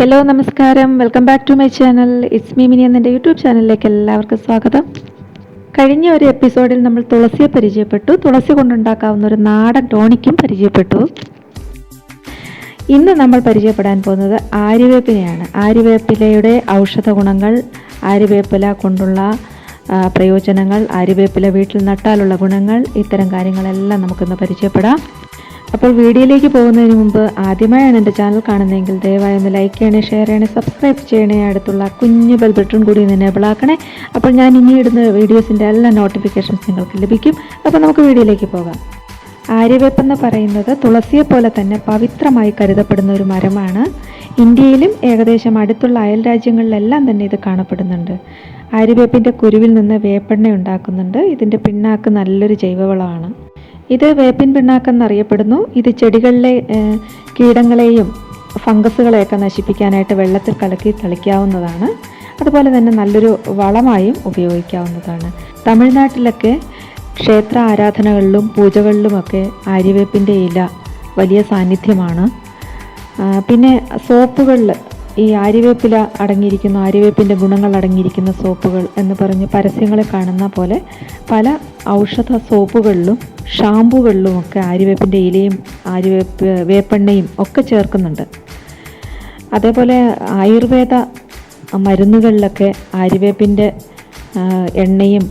Hello നമസ്കാരം. Welcome back to my channel it's me Mini എന്നെന്റെ YouTube ചാനലിലേക്ക് എല്ലാവർക്കും സ്വാഗതം. കഴിഞ്ഞ ഒരു എപ്പിസോഡിൽ നമ്മൾ തുളസിയെ പരിചയപ്പെട്ടു. തുളസി കൊണ്ടുണ്ടാക്കാവുന്ന ഒരു നാടൻ ടോണിക്കും പരിചയപ്പെട്ടു. ഇന്ന് നമ്മൾ പരിചയപ്പെടാൻ പോകുന്നത് ആര്യവേപ്പിനെയാണ് ആര്യവേപ്പിലയുടെ ഔഷധ ഗുണങ്ങൾ ആര്യവേപ്പില കൊണ്ടുള്ള പ്രയോജനങ്ങൾ ആര്യവേപ്പില വീട്ടിൽ നട്ടാലുള്ള ഗുണങ്ങൾ ഇത്തരം കാര്യങ്ങളെല്ലാം നമുക്കിന്ന് പരിചയപ്പെടാം. അപ്പോൾ വീഡിയോയിലേക്ക് പോകുന്നതിന് മുമ്പ് ആദ്യമായാണ് എന്റെ ചാനൽ കാണുന്നതെങ്കിൽ ദയവായി ഒന്ന് ലൈക്ക് ചെയ്യണേ ഷെയർ ചെയ്യണേ സബ്സ്ക്രൈബ് ചെയ്യണേ അടുത്തുള്ള കുഞ്ഞു ബെൽ ബട്ടൺ കൂടി ഒന്ന് എനേബിൾ ആക്കണേ. അപ്പോൾ ഞാൻ ഇനി ഇടുന്ന വീഡിയോസിന്റെ എല്ലാ നോട്ടിഫിക്കേഷൻസ് നിങ്ങൾക്ക് ലഭിക്കും. അപ്പോൾ നമുക്ക് വീഡിയോയിലേക്ക് പോകാം. ആര്യവേപ്പെന്ന് പറയുന്നത് തുളസിയെ പോലെ തന്നെ പവിത്രമായി കരുതപ്പെടുന്ന ഒരു മരമാണ്. ഇന്ത്യയിലും ഏകദേശം അടുത്തുള്ള അയൽ രാജ്യങ്ങളിലെല്ലാം തന്നെ ഇത് കാണപ്പെടുന്നുണ്ട്. ആര്യവേപ്പിന്റെ കുരുവിൽ നിന്ന് വേപ്പെണ്ണ ഉണ്ടാക്കുന്നുണ്ട്. ഇതിന്റെ പിണ്ണാക്ക് നല്ലൊരു ജൈവവളമാണ്. ഇത് വേപ്പിൻ പിണ്ണാക്കെന്നറിയപ്പെടുന്നു. ഇത് ചെടികളിലെ കീടങ്ങളെയും ഫംഗസുകളെയൊക്കെ നശിപ്പിക്കാനായിട്ട് വെള്ളത്തിൽ കലക്കി തളിക്കാവുന്നതാണ്. അതുപോലെ തന്നെ നല്ലൊരു വളമായും ഉപയോഗിക്കാവുന്നതാണ്. തമിഴ്നാട്ടിലൊക്കെ ക്ഷേത്ര ആരാധനകളിലും പൂജകളിലുമൊക്കെ ആര്യവേപ്പിന്റെ ഇല വലിയ സാന്നിധ്യമാണ്. പിന്നെ സോപ്പുകളിൽ ഈ ആര്യവേപ്പില അടങ്ങിയിരിക്കുന്ന ആര്യവേപ്പിന്റെ ഗുണങ്ങൾ അടങ്ങിയിരിക്കുന്ന സോപ്പുകൾ എന്ന് പറഞ്ഞ് പരസ്യങ്ങളെ കാണുന്ന പോലെ പല ഔഷധ സോപ്പുകളിലും ഷാമ്പുകളിലും ഒക്കെ ആര്യവേപ്പിന്റെ ഇലയും ആര്യവേപ്പ് വേപ്പെണ്ണയും ഒക്കെ ചേർക്കുന്നുണ്ട്. അതേപോലെ ആയുർവേദ മരുന്നുകളിലൊക്കെ ആര്യവേപ്പിന്റെ എണ്ണയും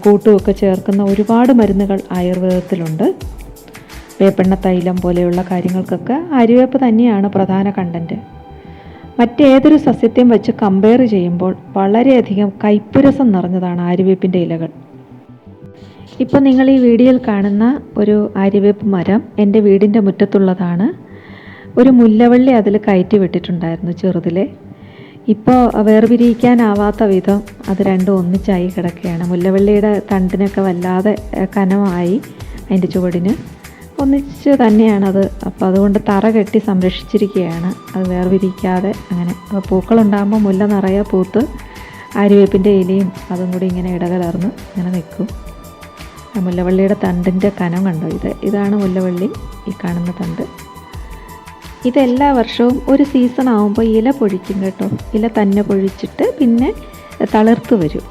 കൂട്ടുമൊക്കെ ചേർക്കുന്ന ഒരുപാട് മരുന്നുകൾ ആയുർവേദത്തിലുണ്ട്. വേപ്പെണ്ണ തൈലം പോലെയുള്ള കാര്യങ്ങൾക്കൊക്കെ ആര്യവേപ്പ് തന്നെയാണ് പ്രധാന കണ്ടന്റ് മറ്റേതൊരു സസ്യത്തെയും വെച്ച് കമ്പയർ ചെയ്യുമ്പോൾ വളരെയധികം കൈപ്പുരസം നിറഞ്ഞതാണ് ആര്യവേപ്പിന്റെ ഇലകൾ. ഇപ്പോൾ നിങ്ങൾ ഈ വീഡിയോയിൽ കാണുന്ന ഒരു ആര്യവേപ്പ് മരം എന്റെ വീടിന്റെ മുറ്റത്തുള്ളതാണ്. ഒരു മുല്ലവള്ളി അതിൽ കയറ്റി വിട്ടിട്ടുണ്ടായിരുന്നു ചെറുതിലെ. ഇപ്പോൾ വേർപിരിയിക്കാനാവാത്ത വിധം അത് രണ്ടും ഒന്നിച്ചായി കിടക്കുകയാണ്. മുല്ലവള്ളിയുടെ തണ്ടിനൊക്കെ വല്ലാതെ കനമായി അതിന്റെ ചുവടിന്. ഒന്നിച്ച് തന്നെയാണത്. അപ്പോൾ അതുകൊണ്ട് തറ കെട്ടി സംരക്ഷിച്ചിരിക്കുകയാണ്. അത് വേർവിരിക്കാതെ അങ്ങനെ. അപ്പോൾ പൂക്കളുണ്ടാകുമ്പോൾ മുല്ല നിറയെ പൂത്ത് ആര്യവേപ്പിന്റെ ഇലയും അതും കൂടി ഇങ്ങനെ ഇടകലർന്ന് ഇങ്ങനെ നിൽക്കും. മുല്ലവള്ളിയുടെ തണ്ടിന്റെ കനം കണ്ടോ ഇത്? ഇതാണ് മുല്ലവള്ളി ഈ കാണുന്ന തണ്ട്. ഇതെല്ലാ വർഷവും ഒരു സീസൺ ആകുമ്പോൾ ഇല പൊഴിക്കും കേട്ടോ. ഇല തന്നെ പൊഴിച്ചിട്ട് പിന്നെ തളിർത്ത് വരും.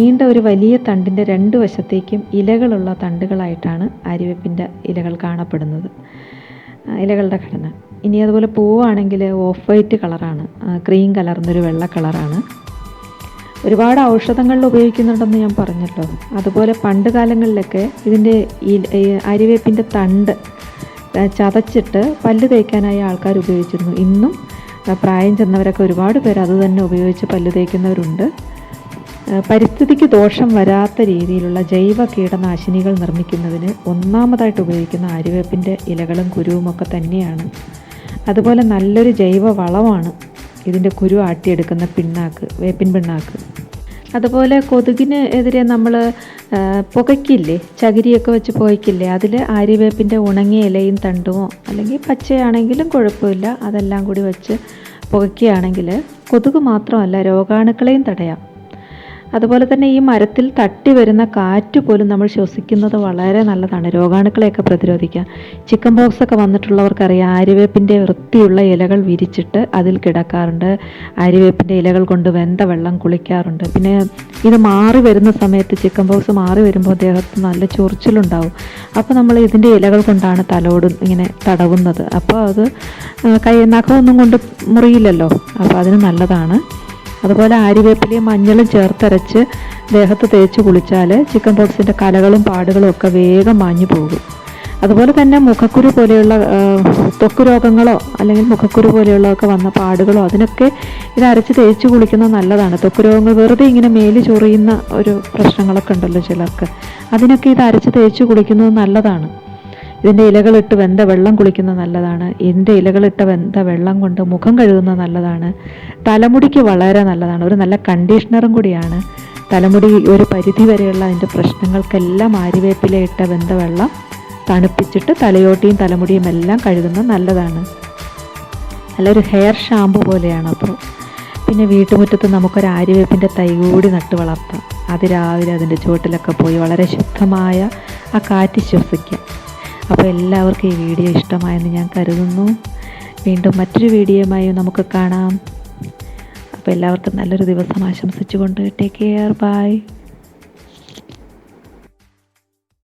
നീണ്ട ഒരു വലിയ തണ്ടിന്റെ രണ്ട് വശത്തേക്കും ഇലകളുള്ള തണ്ടുകളായിട്ടാണ് ആര്യവേപ്പിന്റെ ഇലകൾ കാണപ്പെടുന്നത്. ഇലകളുടെ ഘടന. ഇനി അതുപോലെ പൂവാണെങ്കിൽ ഓഫ് വൈറ്റ് കളറാണ് ക്രീം കലർന്നൊരു വെള്ള കളറാണ് ഒരുപാട് ഔഷധങ്ങളിൽ ഉപയോഗിക്കുന്നുണ്ടെന്ന് ഞാൻ പറഞ്ഞല്ലോ. അതുപോലെ പണ്ട് കാലങ്ങളിലൊക്കെ ഇതിന്റെ അരിവേപ്പിന്റെ തണ്ട് ചതച്ചിട്ട് പല്ല് തേക്കാനായി ആൾക്കാർ ഉപയോഗിച്ചിരുന്നു. ഇന്നും പ്രായം ചെന്നവരൊക്കെ ഒരുപാട് പേര് അത് തന്നെ ഉപയോഗിച്ച് പല്ല് തേക്കുന്നവരുണ്ട്. പരിസ്ഥിതിക്ക് ദോഷം വരാത്ത രീതിയിലുള്ള ജൈവ കീടനാശിനികൾ നിർമ്മിക്കുന്നതിന് ഒന്നാമതായിട്ട് ഉപയോഗിക്കുന്ന ആര്യവേപ്പിന്റെ ഇലകളും കുരുവുമൊക്കെ തന്നെയാണ്. അതുപോലെ നല്ലൊരു ജൈവ വളമാണ് ഇതിന്റെ കുരു ആട്ടിയെടുക്കുന്ന പിണ്ണാക്ക് വേപ്പിൻ പിണ്ണാക്ക്. അതുപോലെ കൊതുകിന് എതിരെ നമ്മൾ പുകയ്ക്കില്ലേ ചകിരിയൊക്കെ വെച്ച് പുകയ്ക്കില്ലേ അതിൽ ആര്യവേപ്പിന്റെ ഉണങ്ങിയ ഇലയും തണ്ടുമോ അല്ലെങ്കിൽ പച്ചയാണെങ്കിലും കുഴപ്പമില്ല അതെല്ലാം കൂടി വെച്ച് പുകയ്ക്കുകയാണെങ്കിൽ കൊതുക് മാത്രമല്ല രോഗാണുക്കളെയും തടയാം. അതുപോലെ തന്നെ ഈ മരത്തിൽ തട്ടി വരുന്ന കാറ്റ് പോലും നമ്മൾ ശ്വസിക്കുന്നത് വളരെ നല്ലതാണ്. രോഗാണുക്കളെയൊക്കെ പ്രതിരോധിക്കാം ചിക്കൻ ബോക്സ് ഒക്കെ വന്നിട്ടുള്ളവർക്കറിയാം ആര്യവേപ്പിന്റെ വൃത്തിയുള്ള ഇലകൾ വിരിച്ചിട്ട് അതിൽ കിടക്കാറുണ്ട്. ആര്യവേപ്പിന്റെ ഇലകൾ കൊണ്ട് വെന്ത വെള്ളം കുളിക്കാറുണ്ട്. പിന്നെ ഇത് മാറി വരുന്ന സമയത്ത് ചിക്കൻ ബോക്സ് മാറി വരുമ്പോൾ ദേഹത്ത് നല്ല ചൊറിച്ചിലുണ്ടാവും. അപ്പോൾ നമ്മൾ ഇതിന്റെ ഇലകൾ കൊണ്ടാണ് തലോടും ഇങ്ങനെ തടവുന്നത്. അപ്പോൾ അത് കൈ നഖമൊന്നും കൊണ്ട് മുറിയില്ലല്ലോ. അപ്പോൾ അതിന് നല്ലതാണ്. അതുപോലെ ആര്യവേപ്പിലയും മഞ്ഞളും ചേർത്തരച്ച് ദേഹത്ത് തേച്ച് കുളിച്ചാൽ ചിക്കൻ പോക്സിന്റെ കലകളും പാടുകളും ഒക്കെ വേഗം മാഞ്ഞു പോകും. അതുപോലെ തന്നെ മുഖക്കുരു പോലെയുള്ള തൊക്കു രോഗങ്ങളോ അല്ലെങ്കിൽ മുഖക്കുരു പോലെയുള്ളതൊക്കെ വന്ന പാടുകളോ അതിനൊക്കെ ഇത് അരച്ച് തേച്ച് കുളിക്കുന്നത് നല്ലതാണ്. ത്വക്ക് രോഗങ്ങൾ വെറുതെ ഇങ്ങനെ മേലി ചൊറിയുന്ന ഒരു പ്രശ്നങ്ങളൊക്കെ ഉണ്ടല്ലോ ചിലർക്ക്. അതിനൊക്കെ ഇത് അരച്ച് തേച്ച് കുളിക്കുന്നത് നല്ലതാണ്. ഇതിന്റെ ഇലകളിട്ട് വെന്ത വെള്ളം കുളിക്കുന്നത് നല്ലതാണ്. ഇതിന്റെ ഇലകളിട്ട് വെന്ത വെള്ളം കൊണ്ട് മുഖം കഴുകുന്നത് നല്ലതാണ്. തലമുടിക്ക് വളരെ നല്ലതാണ്. ഒരു നല്ല കണ്ടീഷണറും കൂടിയാണ്. തലമുടി ഒരു പരിധി വരെയുള്ള അതിന്റെ പ്രശ്നങ്ങൾക്കെല്ലാം ഇട്ട വെന്ത വെള്ളം തണുപ്പിച്ചിട്ട് തലയോട്ടിയും തലമുടിയും എല്ലാം കഴുകുന്നത് നല്ലതാണ്. നല്ലൊരു ഹെയർ ഷാമ്പു പോലെയാണ് അപ്പോൾ പിന്നെ വീട്ടുമുറ്റത്ത് നമുക്കൊരു ആര്യവേപ്പിന്റെ തൈ കൂടി നട്ട് വളർത്താം. അത് രാവിലെ അതിന്റെ ചുവട്ടിലൊക്കെ പോയി വളരെ ശുദ്ധമായ ആ കാറ്റ് ശ്വസിക്കാം. അപ്പോൾ എല്ലാവർക്കും ഈ വീഡിയോ ഇഷ്ടമായെന്ന് ഞാൻ കരുതുന്നു. വീണ്ടും മറ്റൊരു വീഡിയോയുമായി നമുക്ക് കാണാം. അപ്പോൾ എല്ലാവർക്കും നല്ലൊരു ദിവസം ആശംസിച്ചുകൊണ്ട് ടേക്ക് കെയർ ബൈ